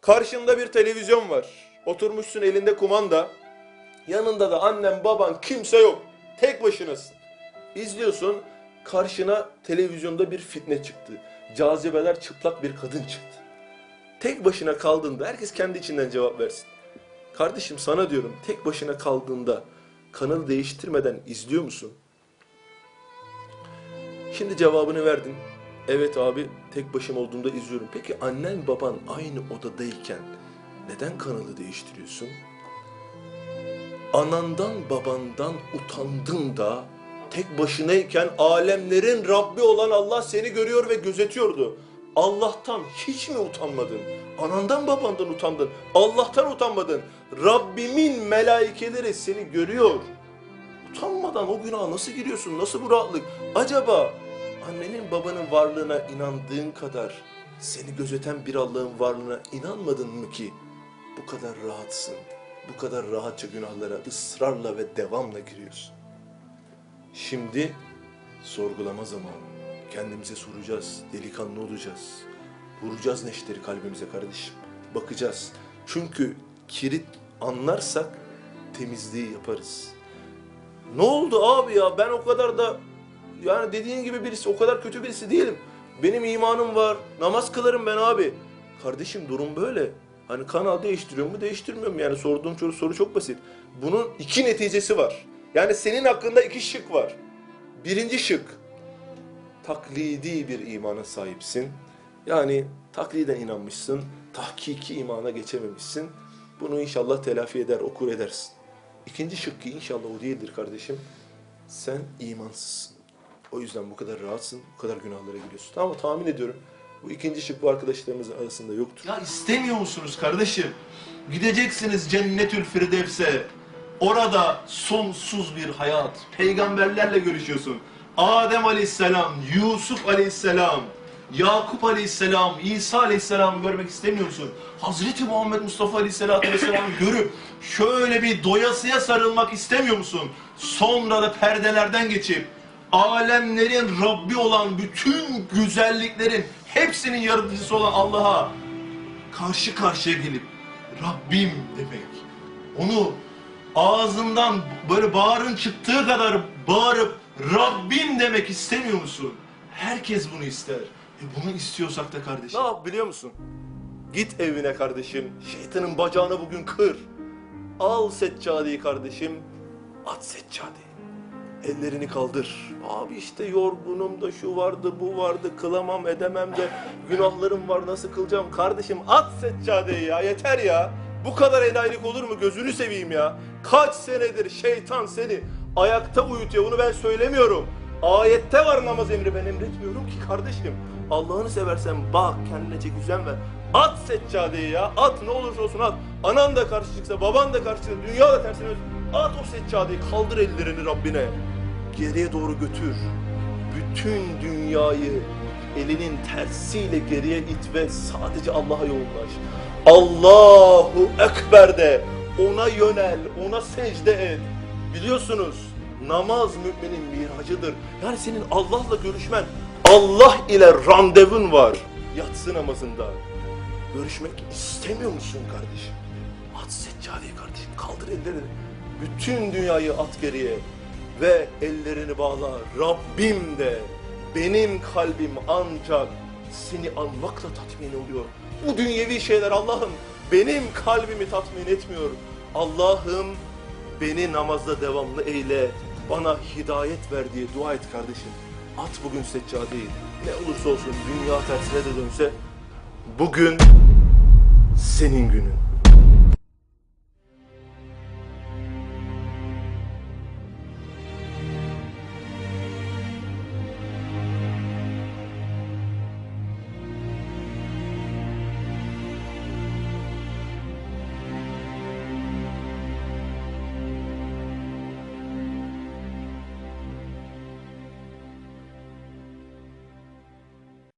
Karşında bir televizyon var. Oturmuşsun elinde kumanda. Yanında da annen baban kimse yok. Tek başınasın. İzliyorsun. Karşına televizyonda bir fitne çıktı. Cazibeler çıplak bir kadın çıktı. Tek başına kaldığında herkes kendi içinden cevap versin. Kardeşim sana diyorum tek başına kaldığında kanalı değiştirmeden izliyor musun? Şimdi cevabını verdin. Evet abi tek başım olduğumda izliyorum. Peki annen baban aynı odadayken neden kanalı değiştiriyorsun? Anandan babandan utandın da tek başınayken alemlerin Rabbi olan Allah seni görüyor ve gözetiyordu. Allah'tan hiç mi utanmadın? Anandan babandan utandın. Allah'tan utanmadın. Rabbimin melaikeleri seni görüyor. Utanmadan o günaha nasıl giriyorsun? Nasıl bu rahatlık? Acaba annenin babanın varlığına inandığın kadar seni gözeten bir Allah'ın varlığına inanmadın mı ki bu kadar rahatsın? Bu kadar rahatça günahlara ısrarla ve devamla giriyorsun. Şimdi sorgulama zamanı. Kendimize soracağız, delikanlı olacağız. Vuracağız neşteri kalbimize kardeşim. Bakacağız. Çünkü kirit anlarsak temizliği yaparız. Ne oldu abi ya? Ben o kadar da yani dediğin gibi birisi o kadar kötü birisi değilim. Benim imanım var. Namaz kılarım ben abi. Kardeşim durum böyle. Hani kanal değiştiriyor mu değiştirmiyor mu? Yani sorduğum soru, soru çok basit. Bunun iki neticesi var. Yani senin hakkında iki şık var. Birinci şık. Taklidi bir imana sahipsin. Yani takliden inanmışsın. Tahkiki imana geçememişsin. Bunu inşallah telafi eder, okur edersin. İkinci şıkkı inşallah o değildir kardeşim. Sen imansızsın. O yüzden bu kadar rahatsın, bu kadar günahlara giriyorsun. Ama tahmin ediyorum bu ikinci şık bu arkadaşlarımızın arasında yoktur. Ya istemiyor musunuz kardeşim? Gideceksiniz Cennetül Firdevs'e. Orada sonsuz bir hayat. Peygamberlerle görüşüyorsun. Adem Aleyhisselam, Yusuf Aleyhisselam, Yakup Aleyhisselam, İsa Aleyhisselam'ı görmek istemiyor musun? Hazreti Muhammed Mustafa Aleyhisselatü Vesselam'ı görüp şöyle bir doyasıya sarılmak istemiyor musun? Sonra da perdelerden geçip alemlerin Rabbi olan bütün güzelliklerin hepsinin yaratıcısı olan Allah'a karşı karşıya gelip Rabbim demek. Onu ağzından böyle bağırın çıktığı kadar bağırıp Rabbim demek istemiyor musun? Herkes bunu ister. E bunu istiyorsak da kardeşim. Ne yap biliyor musun? Git evine kardeşim. Şeytanın bacağını bugün kır. Al seccadeyi kardeşim. At seccadeyi. Ellerini kaldır. Abi işte yorgunum da şu vardı bu vardı kılamam edemem de günahlarım var nasıl kılacağım kardeşim at seccadeyi ya yeter ya. Bu kadar enayilik olur mu gözünü seveyim ya. Kaç senedir şeytan seni ayakta uyutuyor bunu ben söylemiyorum. Ayette var namaz emri ben emretmiyorum ki kardeşim. Allah'ını seversen bak kendine çek düzen ver. At seccadeyi ya at ne olursa olsun at. Anan da karşı çıksa baban da karşı çıksa dünya da tersine. At o seccadeyi kaldır ellerini Rabbine. Geriye doğru götür. Bütün dünyayı elinin tersiyle geriye it ve sadece Allah'a yoğunlaş. Allahu Ekber de ona yönel, ona secde et. Biliyorsunuz namaz müminin miracıdır. Yani senin Allah'la görüşmen, Allah ile randevun var. Yatsı namazında. Görüşmek istemiyor musun kardeşim? At seccadeyi kardeşim, kaldır ellerini. Bütün dünyayı at geriye ve ellerini bağla. Rabbim de benim kalbim ancak seni anmakla tatmin oluyor. Bu dünyevi şeyler Allah'ım benim kalbimi tatmin etmiyor. Allah'ım beni namazda devamlı eyle. Bana hidayet ver diye dua et kardeşim. At bugün seccadeyi. Ne olursa olsun dünya tersine de dönse bugün senin günün.